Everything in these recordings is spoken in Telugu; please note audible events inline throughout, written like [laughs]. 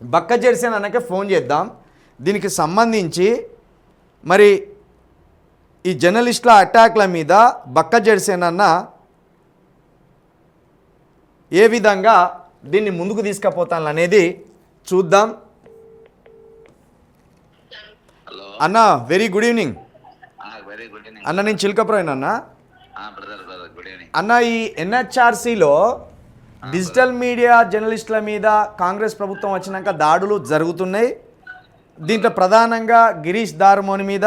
బక్క జెర్సీ అన్నకే ఫోన్ చేద్దాం. దీనికి సంబంధించి మరి ఈ జర్నలిస్టుల అటాక్ల మీద బక్క జెర్సేన్ అన్న ఏ విధంగా దీన్ని ముందుకు తీసుకుపోతాను అనేది చూద్దాం. అన్న very good evening very good evening అన్న నేను చిలకప్రాయన్ అన్న? అన్న ఈ ఎన్హెచ్ఆర్సీలో డిజిటల్ మీడియా జర్నలిస్టుల మీద కాంగ్రెస్ ప్రభుత్వం వచ్చినాక దాడులు జరుగుతున్నాయి. దీంట్లో ప్రధానంగా గిరీష్ దార్మోని మీద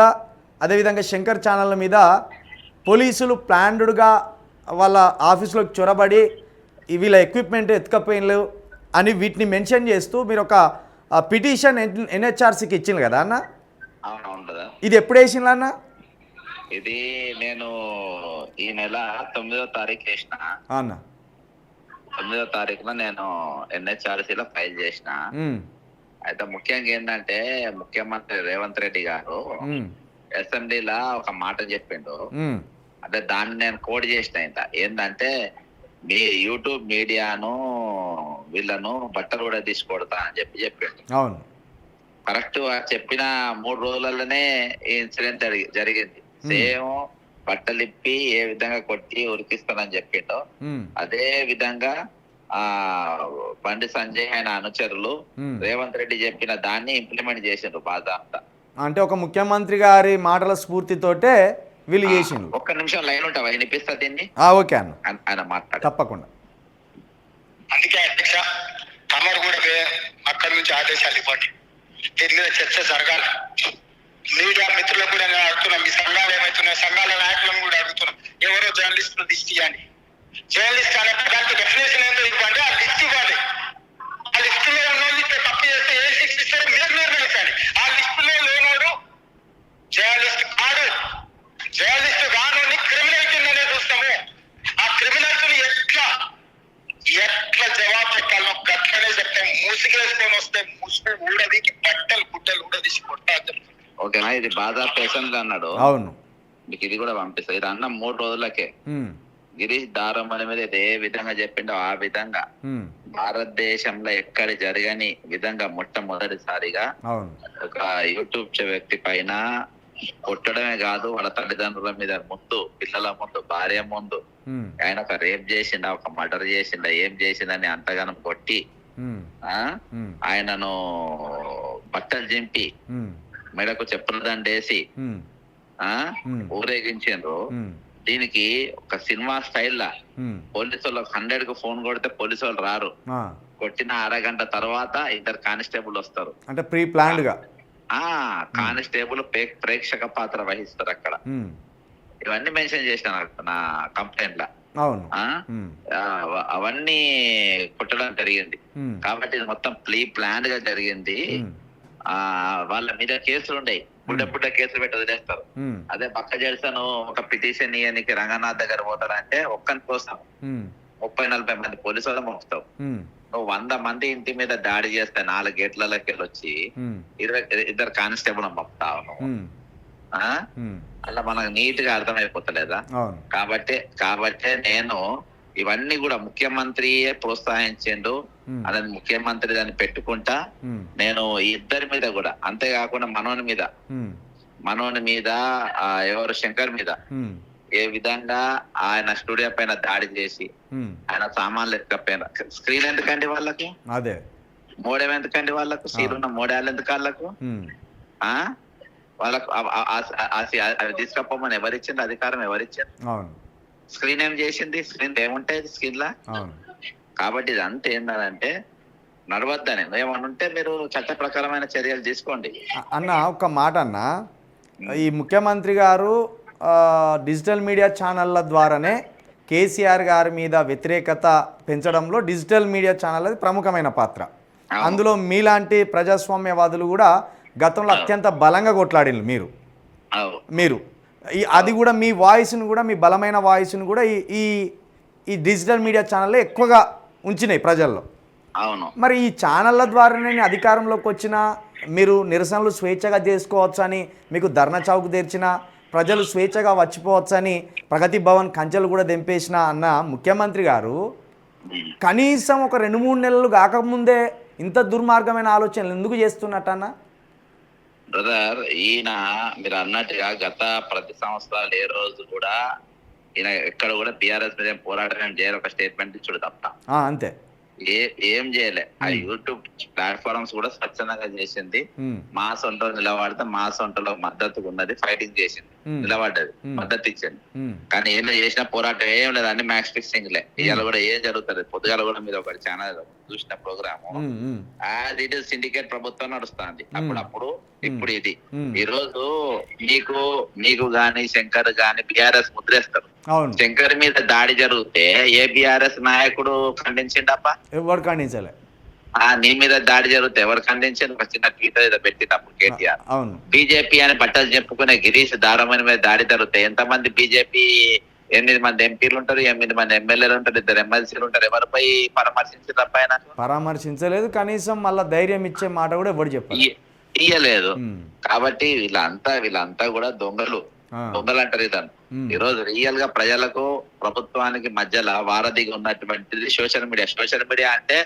అదేవిధంగా శంకర్ ఛానళ్ళ మీద పోలీసులు ప్లాన్డ్గా వాళ్ళ ఆఫీసులోకి చొరబడి వీళ్ళ ఎక్విప్మెంట్ ఎత్తుకపోయినలు అని వీటిని మెన్షన్ చేస్తూ మీరు ఒక పిటిషన్ ఎన్హెచ్ఆర్సీకి ఇచ్చింది కదా అన్న? ఇది ఎప్పుడు వేసిండ్రు అన్న? ఇది నేను ఈ నెల తొమ్మిదో తారీఖు వేసిన. అన్న తొమ్మిదో తారీఖున నేను NHRC లో ఫైల్ చేసిన. అయితే ముఖ్యంగా ఏంటంటే ముఖ్యమంత్రి రేవంత్ రెడ్డి గారు అసెంబ్లీలో ఒక మాట చెప్పిండు. అంటే దాన్ని నేను కోడ్ చేసిన ఇంత. ఏంటంటే మీ యూట్యూబ్ మీడియాను వీళ్ళను బట్టలు కూడా తీసుకొడతా అని చెప్పి చెప్పిండు. అవును. కరెక్ట్ చెప్పిన మూడు రోజులలోనే ఈ ఇన్సిడెంట్ జరిగి- జరిగింది. సేమ్ బట్టలు ఇప్పి ఏ విధంగా కొట్టి ఉరికిస్తానని చెప్పిండో అదే విధంగా ఆ బండి సంజయ్ ఆయన అనుచరులు. రేవంత్ రెడ్డి చెప్పిన దాన్ని ఇంప్లిమెంట్ చేసిండ్రు బాధ అంతా. అంటే ఒక ముఖ్యమంత్రి గారి మాటల స్ఫూర్తితోటే వీళ్ళు చేసిండ్రు. ఒక్క నిమిషం లైన్ ఉంటావా వినిపిస్తా దీన్ని? ఆ, ఓకే అన్న. ఆయన- మాట్లాడు. తప్పకుండా. అందుకే అధ్యక్ష తమరు కూడా అక్కడి నుంచి ఆదేశాలు ఇవ్వండి. దీని మీద చర్చ జరగాలి. మీడియా మిత్రులకు కూడా నేను అడుగుతున్నాం. మీ సంఘాలు ఏమవుతున్నాయి సంఘాల నాయకులను కూడా అడుగుతున్నాం. ఎవరో జర్నలిస్టులు లిస్ట్ ఇవ్వండి. జర్నలిస్ట్ అనే దానికి డెఫినేషన్ ఏంటో ఇవ్వండి ఆ లిస్ట్ ఇవ్వండి. ఆ లిస్ట్లో ఉన్న తప్పు చేస్తే ఏ శిక్ష ఇస్తారో మీరు నిర్ణయించండి. ఆ లిస్ట్లో లేనోడు జర్నలిస్ట్ కాడు. జర్నలిస్ట్ కానోని క్రిమినల్ కిందనే చూస్తాము ఆ క్రిమినల్స్ ఎట్లా ఎట్లా జవాబు చెప్పాలో గట్లనే చెప్తాం మూసిగేసుకొని వస్తే ముసుగు ఊడదీకి బట్టలు గుడ్డలు ఊడదీసి కొట్టా అని చెప్తుంది ఓకేనా ఇది బాధ పేషెంట్ అన్నాడు. అవును. మీకు ఇది కూడా పంపిస్తా. ఇది అన్న మూడు రోజులకే. గిరీష్ దారమ్మల మీద ఏ విధంగా చెప్పిండో. ఆ విధంగా భారతదేశంలో ఎక్కడ జరగని విధంగా మొట్టమొదటిసారిగా ఒక యూట్యూబ్ చే- వ్యక్తి పైన కొట్టడమే కాదు వాళ్ళ తల్లిదండ్రుల మీద ముందు పిల్లల ముందు భార్య ముందు ఆయన ఒక రేప్ చేసిండా ఒక మర్డర్ చేసిండా ఏం చేసిండని అంతగానం కొట్టి ఆయనను బట్టలు చింపి దండేసి ఉమ్, ఆ? ఉమ్, దీనికి ఒక సినిమా స్టైల్ లా ఉమ్, పోలీసు వాళ్ళకి హండ్రెడ్కు ఫోన్ కొడితే పోలీసు వాళ్ళు రారు కొట్టిన అరగంట తర్వాత ఇద్దరు కానిస్టేబుల్ వస్తారు. అంటే ప్రీ ప్లాన్డ్గా ఆ కానిస్టేబుల్ ప్రే- ప్రేక్షక పాత్ర వహిస్తారు అక్కడ. ఇవన్నీ మెన్షన్ చేసిన నా కంప్లైంట్ లా అవును అవన్నీ కుట్టడం జరిగింది. కాబట్టి మొత్తం ప్లీ ప్లాన్గా జరిగింది ఆ వాళ్ళ మీద కేసులు ఉండయి. పుట్ట పుట్ట కేసులు పెట్టి వదిలేస్తారు. అదే పక్క జెల్సన్ ఒక పిటిషన్ ఇయ్యనికి రంగనాథ్ దగ్గర పోతారంటే ఒక్కని కోసం ఉమ్, ముప్పై నలభై మంది పోలీసు వాళ్ళని పంపుతావు నువ్వు వంద మంది ఇంటి మీద దాడి చేస్తే నాలుగు గేట్లలోకి వెళ్ళి వచ్చి ఉమ్, ఇరవై ఇద్దరు కానిస్టేబుల్ పంపుతావు నువ్వు. అలా మనకు నీట్గా అర్థమైపోతలేదా కాబట్టి కాబట్టే నేను ఇవన్నీ కూడా ముఖ్యమంత్రియే ప్రోత్సహించిండు. ఉమ్, అదే ముఖ్యమంత్రి దాన్ని పెట్టుకుంటా ఉమ్, నేను ఇద్దరి మీద కూడా అంతేకాకుండా మనోని మీద. ఉమ్, మనోని మీద ఎవరు శంకర్ మీద. ఏ విధంగా ఆయన స్టూడియో పైన దాడి చేసి ఆయన సామాన్లు ఎత్తుకపోయిన. స్క్రీన్ ఎందుకండి వాళ్ళకి? అదే. మోడేం ఎందుకండి వాళ్ళకు? సీల్ ఉన్న మోడాలు ఎందుకు వాళ్ళకు ఆ వాళ్ళకు అవి తీసుకపోమని ఎవరిచ్చింది అధికారం ఎవరిచ్చింది? స్క్రీన్ ఏం చేసింది? స్క్రీన్ ఏముంటాయి స్క్రీన్ లా కాబట్టి ఇది అంతా ఏంటంటే నడవద్దని ఉంటే మీరు చట్ట ప్రకారమైన చర్యలు తీసుకోండి. అన్న ఒక మాట అన్న. ఈ ముఖ్యమంత్రి గారు డిజిటల్ మీడియా ఛానళ్ళ ద్వారానే కేసీఆర్ గారి మీద వ్యతిరేకత పెంచడంలో డిజిటల్ మీడియా ఛానల్ అది ప్రముఖమైన పాత్ర. అందులో మీలాంటి ప్రజాస్వామ్యవాదులు కూడా గతంలో అత్యంత బలంగా కొట్లాడిన మీరు. మీరు. అది కూడా మీ వాయిస్ని కూడా మీ బలమైన వాయిస్ని కూడా ఈ ఈ ఈ డిజిటల్ మీడియా ఛానల్లో ఎక్కువగా ఉంచినాయి ప్రజల్లో అవును మరి ఈ ఛానళ్ళ ద్వారానే అధికారంలోకి వచ్చిన మీరు నిరసనలు స్వేచ్ఛగా చేసుకోవచ్చు అని మీకు ధర్నా చౌక్ తెరిచిన ప్రజలు స్వేచ్ఛగా వచ్చిపోవచ్చని ప్రగతి భవన్ కంచెలు కూడా తెంపేసిన అన్న ముఖ్యమంత్రి గారు. కనీసం ఒక రెండు మూడు నెలలు కాకముందే ఇంత దుర్మార్గమైన ఆలోచనలు ఎందుకు చేస్తున్నట్టన్న బ్రదర్ ఈయన మీరు అన్నట్టుగా గత ప్రతి సంవత్సరాలు ఏ రోజు కూడా ఈయన ఎక్కడ కూడా బీఆర్ఎస్ మీద పోరాటం ఏం చేయరు ఒక స్టేట్మెంట్ ఇచ్చుడు తప్ప. అంతే. ఏ ఏం చేయలే. ఆ యూట్యూబ్ ప్లాట్ఫామ్స్ కూడా స్వచ్ఛందంగా చేసింది. మా సొంటలో నిలబడితే మా సొంటలో మద్దతు ఉన్నది ఫైటింగ్ చేసింది. నిలబడ్డది. మద్దతు ఇచ్చింది. కానీ ఏం చేసిన పోరాటం ఏం లేదు అన్ని మ్యాక్స్ ఫిక్సింగ్ లే ఇవాళ కూడా ఏం జరుగుతుంది పొద్దుగాల కూడా మీరు ఒకటి ఛానల్ చూసిన ప్రోగ్రామ్. అది ఇది సిండికేట్ ప్రభుత్వం నడుస్తుంది. అప్పుడప్పుడు ఇప్పుడు ఇది. ఈ రోజు మీకు మీకు గాని శంకర్ గాని బిఆర్ఎస్ ముద్రేస్తారు. శంకర్ మీద దాడి జరిగితే ఏ బిఆర్ఎస్ నాయకుడు ఖండించిండప్ప? ఎవరు ఖండించలే. ఆ నీ మీద దాడి జరిగితే ఎవరు ఖండించారు? ఒక చిన్న ట్వీటర్ ఏదో పెట్టినప్పుడు కేటీఆర్. బీజేపీ అని బట్టలు చెప్పుకునే గిరీష్ దారమణి మీద దాడి జరుగుతాయి. ఎంతమంది బీజేపీ ఎనిమిది మంది ఎంపీలు ఉంటారు ఎనిమిది మంది ఎమ్మెల్యేలు ఉంటారు ఇద్దరు ఎమ్మెల్సీలు ఉంటారు ఎవరిపై పరామర్శించారు పైన పరామర్శించలేదు కనీసం మళ్ళా ధైర్యం ఇచ్చే మాట కూడా ఎవరు చెప్పారు ఇయ్యలేదు. కాబట్టి వీళ్ళంతా వీళ్ళంతా కూడా దొంగలు. దొంగలు అంటారు ఇతను. ఉమ్, ఈ రోజు రియల్గా ప్రజలకు ప్రభుత్వానికి మధ్యలో వారధిగా ఉన్నటువంటిది సోషల్ మీడియా. సోషల్ మీడియా అంటే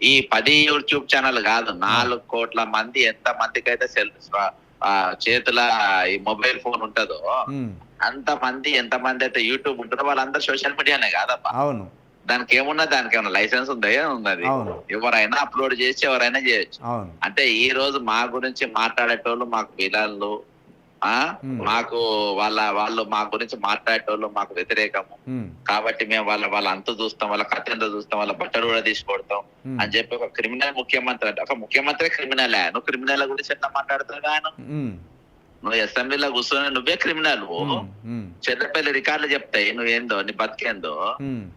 ఈ పది యూట్యూబ్ ఛానల్ కాదు నాలుగు కోట్ల మంది ఎంత మందికి అయితే సెల్ చేతుల ఈ మొబైల్ ఫోన్ ఉంటుందో అంత మంది ఎంత మంది అయితే యూట్యూబ్ ఉంటుందో వాళ్ళందరూ సోషల్ మీడియానే కాదప్ప అవును. దానికి ఏమున్నా దానికి ఏమన్నా లైసెన్స్ ఉందా ఉన్నది. ఎవరైనా అప్లోడ్ చేసి ఎవరైనా చేయొచ్చు. అంటే ఈ రోజు మా గురించి మాట్లాడేటోళ్ళు మాకు పిల్లలు ఆ? Hmm. మాకు వాళ్ళ వాళ్ళు మా గురించి మాట్లాడేటోళ్ళు మాకు వ్యతిరేకము ఉమ్, కాబట్టి మేము వాళ్ళ వాళ్ళ అంత చూస్తాం వాళ్ళ కథ ఎంత చూస్తాం వాళ్ళ బట్టలు కూడా తీసుకొడతాం ఉమ్, అని చెప్పి ఒక క్రిమినల్ ముఖ్యమంత్రి అంటే ఒక ముఖ్యమంత్రి క్రిమినల్ నువ్వు క్రిమినల్ గురించి ఎట్లా మాట్లాడుతున్నావు ఆయన నువ్వు అసెంబ్లీలో కూర్చొని నువ్వే క్రిమినల్ చెల్లపల్లి రికార్డులు చెప్తాయి నువ్వేందో నీ బతికేందో?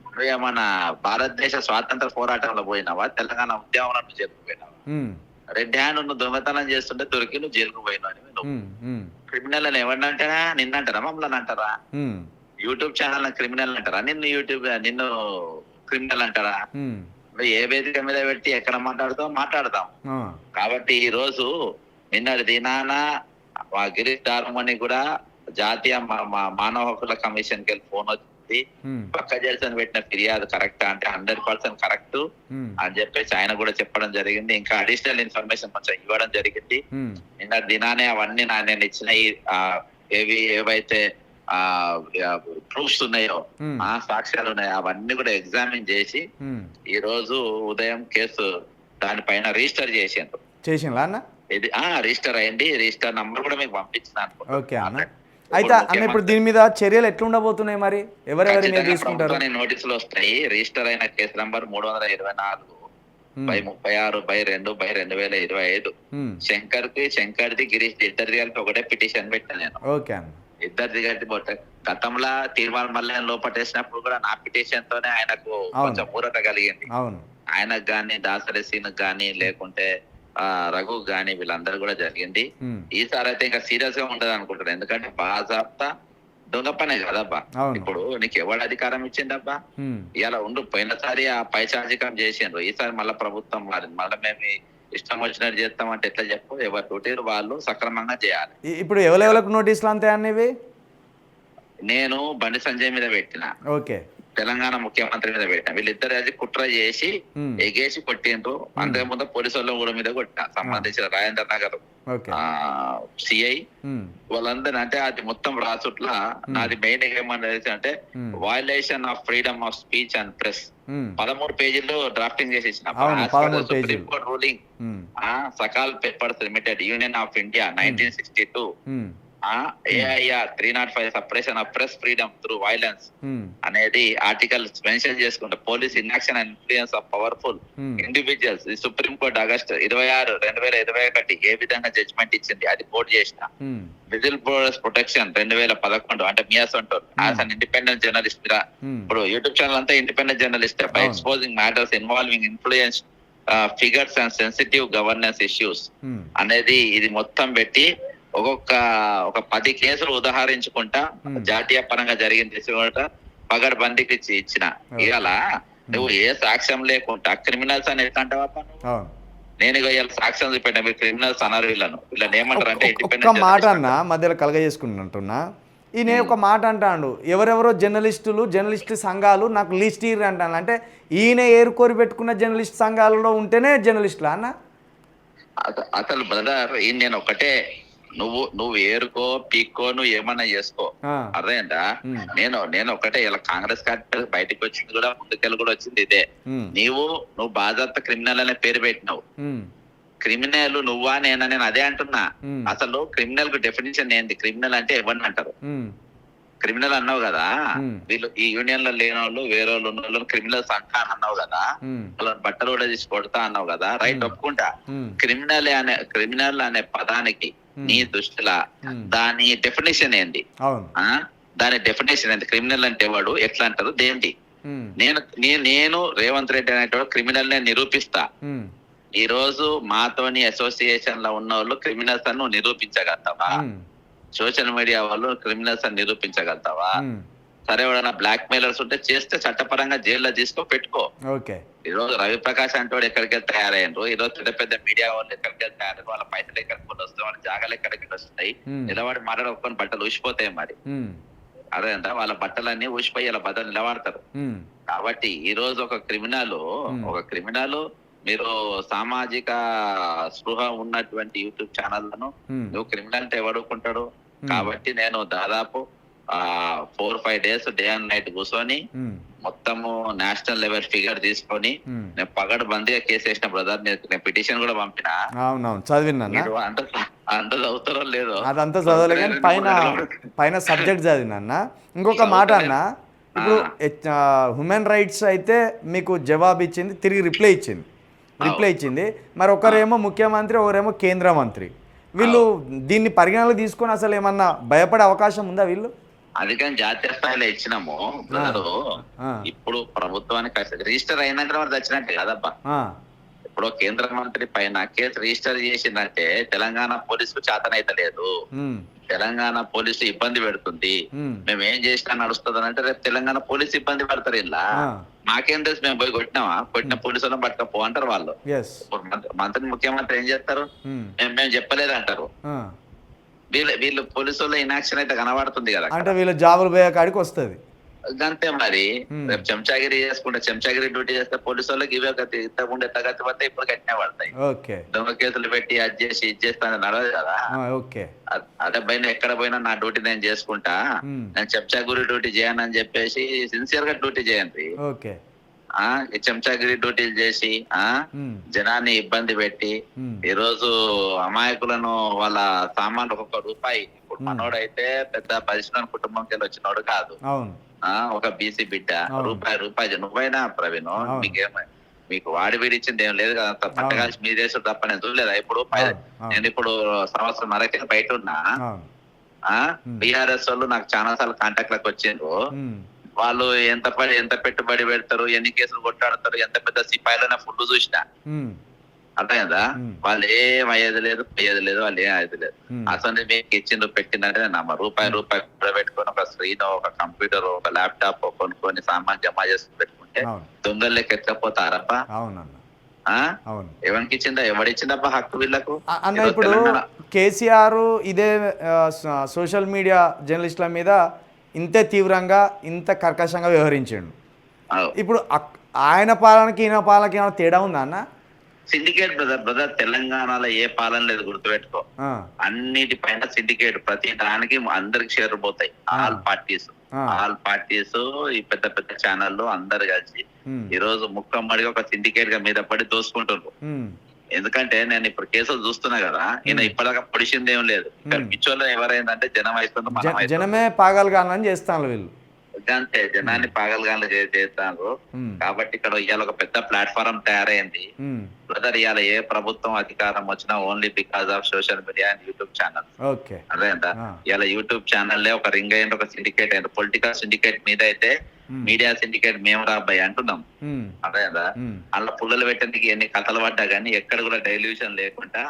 నువ్వేమన్నా భారతదేశ స్వాతంత్ర పోరాటంలో పోయినావా? తెలంగాణ ఉద్యమంలో నువ్వు జైలుకు పోయినావా? ఉమ్, రెడ్ హ్యాండ్ నువ్వు దొంగతనం చేస్తుంటే దొరికి నువ్వు జైలుకు పోయినావు అని ఉమ్, క్రిమినల్ అని ఎవరిని అంటారా? నిన్నంటారా? మమ్మల్ని అంటారా? యూట్యూబ్ ఛానల్ క్రిమినల్ అంటారా? నిన్ను యూట్యూబ్ నిన్ను క్రిమినల్ అంటారా? ఏ వేదిక మీద పెట్టి ఎక్కడ మాట్లాడుతావు మాట్లాడతాం. ఆ, కాబట్టి ఈ రోజు నిన్నటి దినాన గిరీష్ దారుమణి కూడా జాతీయ మానవ హక్కుల కమిషన్కి ఫోన్ వచ్చింది ఉమ్, పక్క జల్సన్ పెట్టిన ఫిర్యాదు కరెక్ట్? అంటే హండ్రెడ్ పర్సెంట్ కరెక్ట్ అని చెప్పేసి ఆయన కూడా చెప్పడం జరిగింది. ఇంకా అడిషనల్ ఇన్ఫర్మేషన్ కొంచెం ఇవ్వడం జరిగింది. నిన్న దినానే అవన్నీ నా నేను ఇచ్చిన ఏవి ఏవైతే ఆ ప్రూఫ్స్ ఉన్నాయో ఆ సాక్ష్యాలు ఉన్నాయో అవన్నీ కూడా ఎగ్జామిన్ చేసి. ఈ రోజు ఉదయం కేసు దానిపైన రిజిస్టర్ చేసిండ్రు. చేసిండ్లా అన్న? ఇది ఆ రిజిస్టర్ అయింది. రిజిస్టర్ నంబర్ కూడా మీకు పంపించిన ఓకే అన్న. అయితే అన్న ఇప్పుడు దీని మీద చర్యలు ఎట్లుండబోతున్నాయి మరి? ఎవరెవరి మీద తీసుకుంటారు? నోటీసులు వస్తాయి. రిజిస్టర్ అయిన కేసు నంబర్ మూడు వందల ఇరవై నాలుగు బై ముప్పై ఆరు బై రెండు బై రెండు వేల ఇరవై ఐదు. శంకర్కి శంకర్ ది గిరీష్ ఇద్దరిది కలిపి ఒకటే పిటిషన్ పెట్టాను నేను. ఓకే ఇద్దరిది కలిపి. గతంలో తీర్మానం మళ్ళీ లోపటేసినప్పుడు కూడా నా పిటిషన్ తోనే ఆయనకు. కొంచెం ఊరట కలిగింది. ఆయనకు గాని దాసరి సీన్ గాని లేకుంటే రఘు గాని వీళ్ళందరూ కూడా జరిగింది. ఈసారి అయితే ఇంకా సీరియస్గా ఉండదు అనుకుంటారు ఎందుకంటే బాజాప్తా దొంగ పనే కదబ్బా. ఇప్పుడు నీకు ఎవడు అధికారం ఇచ్చిందబ్బా? ఉమ్, ఇలా ఉండు పోయినసారి ఆ పైచాచికం చేసిండ్రు. ఈసారి మళ్ళీ ప్రభుత్వం మారింది. మళ్ళీ మేము ఇష్టం వచ్చినట్టు చేస్తామంటే ఎట్లా చెప్పు? ఎవరి డ్యూటీలు వాళ్ళు సక్రమంగా చేయాలి. ఇప్పుడు ఎవరెవరికి నోటీసులు అంతే అన్న ఇవి? నేను బండి సంజయ్ మీద పెట్టిన. ఓకే. తెలంగాణ ముఖ్యమంత్రి మీద పెట్టిన. వీళ్ళిద్దరు అది కుట్ర చేసి ఎగేసి కొట్టిండ్రు. అంతకు ముందు పోలీసు వాళ్ళ కూడా మీద కొట్టిన. సంబంధించిన రాజేంద్ర నగర్ సిఐ. వాళ్ళందరూ అంటే అది మొత్తం రాసుట్ల నాది మెయిన్ ఏమన్నది అంటే violation of freedom of speech and press పదమూడు పేజీల్లో డ్రాఫ్టింగ్ చేసి ఇచ్చిన అవును, పదమూడు పేజీలు. Supreme court ruling Sakal papers limited union of India nineteen sixty two AIR three not five separation of press freedom through violence అనేది ఆర్టికల్ మెన్షన్ చేసుకుంటే police inaction and influence of powerful individuals supreme court August ఇరవై ఆరు రెండు వేల ఇరవై ఒకటి ఏ విధంగా జడ్జ్మెంట్ ఇచ్చింది? అది కోట్ చేసిన. విజిల్ బ్లోవర్స్ ప్రొటెక్షన్ రెండు వేల పదకొండు అంటే మియాస్ అంటారు యాజ్ అన్ ఇండిపెండెంట్ జర్నలిస్ట్ ఇప్పుడు యూట్యూబ్ ఛానల్ అంతా independent journalist by. Exposing matters involving influence figures and sensitive governance issues అనేది ఇది మొత్తం పెట్టి ఒక్కొక్క ఒక పది కేసులు ఉదాహరించుకుంటా. జాతీయ పరంగా జరిగింది పగడ్బందీకి ఇచ్చి ఇచ్చిన. ఇవాళ నువ్వు ఏ సాక్ష్యం లేకుండా క్రిమినల్స్ అని ఎట్లా అంటావా నేను ఇవాళ సాక్ష్యం చూపెట్టా మీరు క్రిమినల్స్ అన్నారు వీళ్ళను. వీళ్ళని ఏమంటారు అంటే ఒక్క మాట అన్న మధ్యలో కలగ చేసుకుంటున్నా ఈయన ఒక మాట అంటాడు ఎవరెవరో జర్నలిస్టులు జర్నలిస్ట్ సంఘాలు నాకు లిస్ట్ ఇయ్యరు అంటాను అంటే ఈయన ఏరుకోరి పెట్టుకున్న జర్నలిస్ట్ సంఘాలలో ఉంటేనే జర్నలిస్టులా అన్న? అస- అసలు బ్రదర్ నేను ఒకటే నువ్వు నువ్వు ఏరుకో పీక్కో నువ్వు ఏమన్నా చేసుకో. అర్థమైందా. నేను నేను ఒకటే ఇలా కాంగ్రెస్ పార్టీ బయటకు వచ్చింది కూడా ముందుకెళ్ళి కూడా వచ్చింది ఇదే. నీవు నువ్వు బాధ్యత క్రిమినల్ అనే పేరు పెట్టినావు. క్రిమినల్ నువ్వా నేనా? నేను అదే అంటున్నా. అసలు క్రిమినల్కు డెఫినేషన్ ఏంది? క్రిమినల్ అంటే ఎవరిని అంటారు? క్రిమినల్ అన్నావు కదా. వీళ్ళు ఈ యూనియన్లో లేని వాళ్ళు వేరే వాళ్ళు ఉన్న వాళ్ళు క్రిమినల్స్ అంటా అని అన్నావు కదా. వాళ్ళని బట్టలు కూడా తీసి కొడతా అన్నావు కదా. రైట్. ఒప్పుకుంటా? క్రిమినల్ అనే క్రిమినల్ అనే పదానికి. నీ దృష్టిలో. దాని డెఫినేషన్ ఆ? దాని డెఫినేషన్ ఏంటి క్రిమినల్ అంటే వాడు ఎట్లా అంటారు? దేంటి? నేను నేను రేవంత్ రెడ్డి అనేటోడు క్రిమినల్ నే నిరూపిస్తా. ఈ రోజు మాతోని అసోసియేషన్లో ఉన్న వాళ్ళు క్రిమినల్స్ అని నువ్వు నిరూపించగలుగుతావా? సోషల్ మీడియా వాళ్ళు క్రిమినల్స్ అని నిరూపించగలుగుతావా? సరే ఎవడన్నా బ్లాక్ మెయిలర్స్ ఉంటే చేస్తే చట్టపరంగా జైల్లో తీసుకో పెట్టుకో. ఈ రోజు రవి ప్రకాష్ అంటే వాడు ఎక్కడికి తయారయ్యారు ఈ రోజు పెద్ద పెద్ద మీడియా వాళ్ళు ఎక్కడికి తయారు వాళ్ళ పైసలు ఎక్కడికి వస్తాయి వాళ్ళ జాగాలు ఎక్కడికి వస్తాయి నిలబడి మాట్లాడుకొని బట్టలు ఊసిపోతాయి మరి. అదే అంట వాళ్ళ బట్టలన్నీ ఊసిపోయి వాళ్ళ బట్టలు నిలబడతారు. కాబట్టి ఈ రోజు ఒక క్రిమినల్. ఒక క్రిమినల్ మీరు సామాజిక స్పృహ ఉన్నటువంటి యూట్యూబ్ ఛానళ్ళను నువ్వు క్రిమినల్ అంటే ఎవడుకుంటాడు కాబట్టి నేను దాదాపు ఆ four five days day and night కూర్చొని ఉమ్, మొత్తము నేషనల్ లెవెల్ ఫిగర్ తీసుకొని ఉమ్. నేను పగడు బందీగా కేసు వేసిన బ్రదర్ నేను పిటిషన్ కూడా పంపిన. అవునవును చదివినా అంత చదువుతారో లేదో. అదంతా చదవలే కానీ పైన పైన సబ్జెక్ట్ చదివినా ఇంకొక మాట అన్న ఇప్పుడు హ్యూమన్ రైట్స్ అయితే మీకు జవాబు ఇచ్చింది తిరిగి రిప్లై ఇచ్చింది. రిప్లై ఇచ్చింది. మరి ఒకరేమో ముఖ్యమంత్రి ఒకరేమో కేంద్ర మంత్రి. వీళ్ళు దీన్ని పరిగణలో తీసుకొని అసలు ఏమన్నా భయపడే అవకాశం ఉందా వీళ్ళు? అందుకని జాతీయ స్థాయిలో ఇచ్చినాము ఇప్పుడు ప్రభుత్వానికి రిజిస్టర్ అయినాక వచ్చినట్టే కదబ్బా. ఇప్పుడు కేంద్ర మంత్రి పైన కేసు రిజిస్టర్ చేసిందంటే తెలంగాణ పోలీసుకు చేతనైతే లేదు. ఉమ్, తెలంగాణ పోలీసు ఇబ్బంది పెడుతుంది. మేము ఏం చేసినా నడుస్తుంది అంటే రేపు తెలంగాణ పోలీసు ఇబ్బంది పడతారు ఇలా. మాకేం తెలుసు మేము పోయి కొట్టినామా? కొట్టిన పోలీసులను పట్టుకపో అంటారు వాళ్ళు. మంత్రి- మంత్రి ముఖ్యమంత్రి ఏం చేస్తారు? మేము మేము చెప్పలేదు అంటారు. వీళ్ళు వీళ్ళు పోలీసు వాళ్ళ ఇనాక్షన్ అయితే కనబడుతుంది కదా అంటే వీళ్ళు జాబులు పోయే కాడికి వస్తుంది. అంతే మరి. రేపు చెంచాగిరి చేసుకుంటే చెంచాగిరి డ్యూటీ చేస్తే పోలీసు వాళ్ళకి ఇవే గతి ఇంతకుముందు ఎంత గతి పడితే ఇప్పుడు గట్టినే పడతాయి. దొంగ కేసులు పెట్టి అది చేసి ఇది చేస్తాను నడవదు కదా. అదే పైన ఎక్కడ పోయినా నా డ్యూటీ నేను చేసుకుంటా. నేను చెంచాగిరి డ్యూటీ చేయను అని చెప్పేసి సిన్సియర్గా డ్యూటీ చేయండి. ఓకే. ఆ ఈ చెంచాగిరి డ్యూటీలు చేసి ఆ జనాన్ని ఇబ్బంది పెట్టి ఈ రోజు అమాయకులను వాళ్ళ సామాన్లు ఒక్కొక్క రూపాయి. ఇప్పుడు. మనోడైతే పెద్ద పరిశ్రమ కుటుంబంకి వెళ్ళి వచ్చినోడు కాదు. ఆ ఒక బీసీ బిడ్డ. రూపాయి రూపాయి నువ్వైనా ప్రవీణ్. మీకేమ మీకు వాడి వీడిచ్చింది ఏం లేదు కదా. పట్టగాల్సి మీ దేశం తప్ప నేను చూడలేదా? ఇప్పుడు. నేను ఇప్పుడు సంవత్సరం నరకే బయట ఉన్నా ఆ. బీఆర్ఎస్ వాళ్ళు నాకు చాలా సార్లు కాంటాక్ట్లకు వచ్చిండ్రు వాళ్ళు ఎంత ఎంత పెట్టుబడి పెడతారు ఎన్ని కేసులు కొట్టాడతారు ఎంత పెద్ద సిపాయిలైనా ఫుడ్ చూసిన. అర్థం కదా. వాళ్ళు ఏం అయ్యేది లేదు పోయేది లేదు వాళ్ళు ఏం అయ్యేది లేదు. అసలు మీకు ఇచ్చిండ్రు పెట్టిందంటే నమ్మ రూపాయి రూపాయి పెట్టుకొని ఒక స్క్రీన్ ఒక కంప్యూటర్ ఒక ల్యాప్టాప్ కొనుక్కొని సామాన్ జమ చేసుకుని పెట్టుకుంటే అవును. దొంగలు లెక్క ఎక్కకపోతారబ్బా అవునన్న. ఆ? అవును. ఎవరికి ఇచ్చిందా? ఎవడిచ్చిందబ్బా హక్కు వీళ్ళకు? అన్న ఇప్పుడు కేసీఆర్ ఇదే సోషల్ మీడియా జర్నలిస్టుల మీద ఇంతే తీవ్రంగా ఇంత కర్కశంగా వ్యవహరించిండు. ఇప్పుడు ఆయన పాలనకి ఈయన పాలనకి ఏమైనా తేడా ఉందా అన్న? సిండికేట్ బ్రదర్ బ్రదర్ తెలంగాణలో ఏ పాలన లేదు గుర్తుపెట్టుకో. అన్నిటిపైన సిండికేట్ ప్రతి దానికి అందరికి షేర్ పోతాయి. All parties. ఆల్ పార్టీస్ ఈ పెద్ద పెద్ద ఛానళ్ళు అందరు కలిసి ఈ రోజు ముక్కమ్మడిగా ఒక సిండికేట్గా మీద పడి దోసుకుంటున్నారు ఎందుకంటే నేను ఇప్పుడు కేసులు చూస్తున్నా కదా ఈయన. ఇప్పటిదాకా పొడిచింది ఏం లేదు. పిచ్చోళ్ళు ఎవరైందంటే జనం అవుతుంది. జనమే పాగలగాలని చేస్తాను వీళ్ళు అంతే జనాన్ని పాగలగాలు చేస్తాను కాబట్టి ఇక్కడ ఇవాళ ఒక పెద్ద ప్లాట్ఫారం తయారైంది. బ్రదర్ ఇవాళ ఏ ప్రభుత్వం అధికారం వచ్చినా only because of social media and YouTube channel okay. అదే అంట ఆ, ఇవాళ యూట్యూబ్ ఛానల్ ఒక రింగ్ అయ్యింది ఒక సిండికేట్ అయింది పొలిటికల్ సిండికేట్ మీద అయితే మీడియా సిండికేట్ మేము రాబాయి అంటున్నాం. అదే కదా అలా పుల్లలు పెట్టడానికి ఎన్ని కథలు పడ్డా కానీ ఎక్కడ కూడా డైల్యూషన్ లేకుండా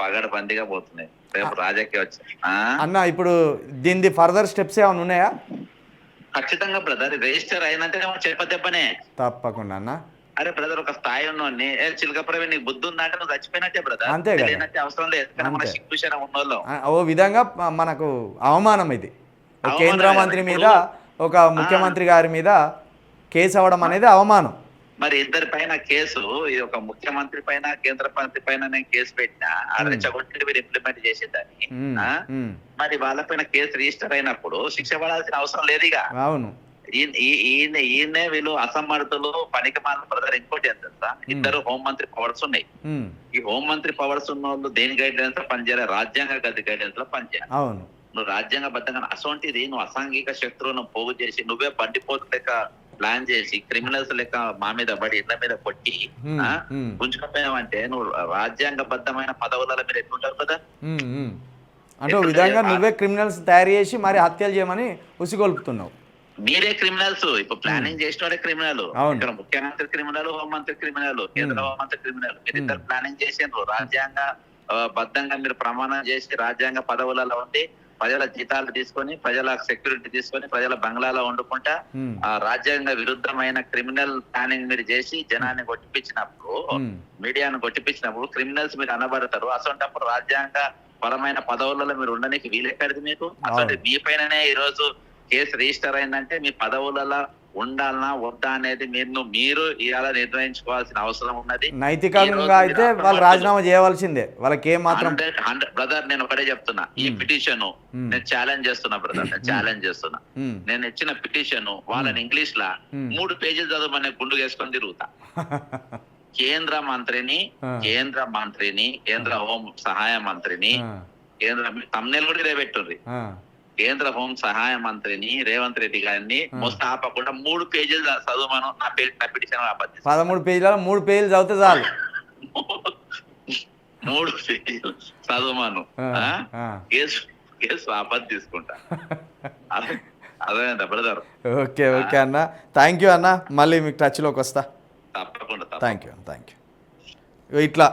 ఉమ్, ఆ ఉమ్. పగడ బందిగా పోతున్నాయి. రేపు రాజకీయ వచ్చి అన్న ఇప్పుడు దీనిది ఫర్దర్ స్టెప్స్ ఏమైనా ఉన్నాయా? ఖచ్చితంగా బ్రదర్ రిజిస్టర్ అయినంటే చెప్ప దెబ్బనే. తప్పకుండా అన్న. అరే బ్రదర్ ఒక స్థాయి ఉన్నోడిని ఏ చిలక ప్రవీణ్ నీకు బుద్ధి ఉందంటే నువ్వు చచ్చిపోయినట్టే బ్రదర్ అంతే. లేనట్టే అవసరం లేదు. ఎందుకంటే మన ఉన్నోళ్ళం. ఆ, ఓ విధంగా మనకు అవమానం ఇది. కేంద్ర కదా. మంత్రి మీద ఒక ముఖ్యమంత్రి గారి మీద కేసు అవ్వడం అనేది అవమానం. మరి ఇద్దరి పైన కేసు ఇది ఒక ముఖ్యమంత్రి పైన కేంద్ర మంత్రి పైన నేను కేసు పెట్టినా ఆ. రెచ్చగొట్టి మీరు ఇంప్లిమెంట్ చేసేదాన్ని. మరి వాళ్ళపైన కేసు రిజిస్టర్ అయినప్పుడు శిక్ష పడాల్సిన అవసరం లేదు ఇక. అవును. ఈయన ఈయనే వీళ్ళు అసమర్థులు పనికి మాల బ్రదర్ ఇంకోటి ఎంత తెలుసా? ఇద్దరు హోంమంత్రి పవర్స్ ఉన్నాయి. ఈ హోంమంత్రి పవర్స్ ఉన్న వాళ్ళు దేని గైడెన్స్లో పనిచేయాలి? రాజ్యాంగ గది గైడెన్స్లో పనిచేయాలి. అవును. నువ్వు రాజ్యాంగబద్ధంగా అసొంటిది నువ్వు అసాంఘిక శత్రువును పోగు చేసి నువ్వే బండిపోతు లెక్క ప్లాన్ చేసి క్రిమినల్స్ లెక్క మా మీద పడి ఇళ్ళ మీద కొట్టి గుంజుకపోయావంటే నువ్వు రాజ్యాంగబద్ధమైన పదవులలో మీరు ఎట్లుంటారు కదా. అంటే విధంగా నువ్వే క్రిమినల్స్ తయారు చేసి మరి హత్యలు చేయమని ఉసిగొల్పుతున్నావు. మీరే క్రిమినల్స్. ఇప్పుడు ప్లానింగ్ చేసిన వాడే క్రిమినల్. ఇక్కడ ముఖ్యమంత్రి క్రిమినల్ హోంమంత్రి క్రిమినల్ కేంద్ర. హోంమంత్రి క్రిమినల్. మీరు ఇద్దరు ప్లానింగ్ చేసిండ్రు రాజ్యాంగ ఆ, బద్ధంగా మీరు ప్రమాణం చేసి రాజ్యాంగ పదవులలో ఉండి ప్రజల జీతాలు తీసుకొని ప్రజల సెక్యూరిటీ తీసుకొని ప్రజల బంగ్లాలో వండుకుంటా ఆ రాజ్యాంగ విరుద్ధమైన క్రిమినల్ ప్లానింగ్ మీరు చేసి జనాన్ని కొట్టిపించినప్పుడు మీడియాను కొట్టిపించినప్పుడు క్రిమినల్స్ మీరు అనబడతారు. అసొంటప్పుడు రాజ్యాంగ పరమైన పదవులలో మీరు ఉండడానికి వీలెక్కడిది మీకు? అసలు మీ పైననే ఈ రోజు కేసు రిజిస్టర్ అయిందంటే మీ పదవులలో ఉండాలనా వద్దా అనేది మీరు మీరు ఇవాళ నిర్ణయించుకోవాల్సిన అవసరం ఉన్నది. నైతికంగా అయితే వాళ్ళు రాజీనామా చేయవలసిందే. వాళ్ళకి ఏం మాత్రం బ్రదర్ నేను ఒకటే చెప్తున్నా. ఈ. పిటిషన్. నేను ఛాలెంజ్ చేస్తున్నా బ్రదర్. నేను ఛాలెంజ్ చేస్తున్నా. నేను ఇచ్చిన పిటిషన్ వాళ్ళని ఇంగ్లీష్ లా. మూడు పేజీలు చదవమని గుండు వేసుకొని తిరుగుతా. [laughs] కేంద్ర మంత్రిని. కేంద్ర మంత్రిని కేంద్ర హోం సహాయ మంత్రిని కేంద్ర తమ్నేలు కూడా ఇదే పెట్టుండ్రి. కేంద్ర హోం సహాయ మంత్రిని రేవంత్ రెడ్డి గారిని మోస్ట్ ఆపకుండా మూడు పేజీలు చదవమను నా పేరు నా పిటిషన్ పదమూడు పేజీలలో మూడు పేజీలు చదివితే చాలు. [laughs] మూడు పేజీలు చదవమను. కేసు కేసు ఆపద తీసుకుంటా. అదే అదే బ్రదర్. ఓకే ఓకే అన్న. థ్యాంక్ యూ అన్న. మళ్ళీ మీకు టచ్లోకి వస్తా. తప్పకుండా థ్యాంక్ యూ థ్యాంక్ యూ. ఇట్లా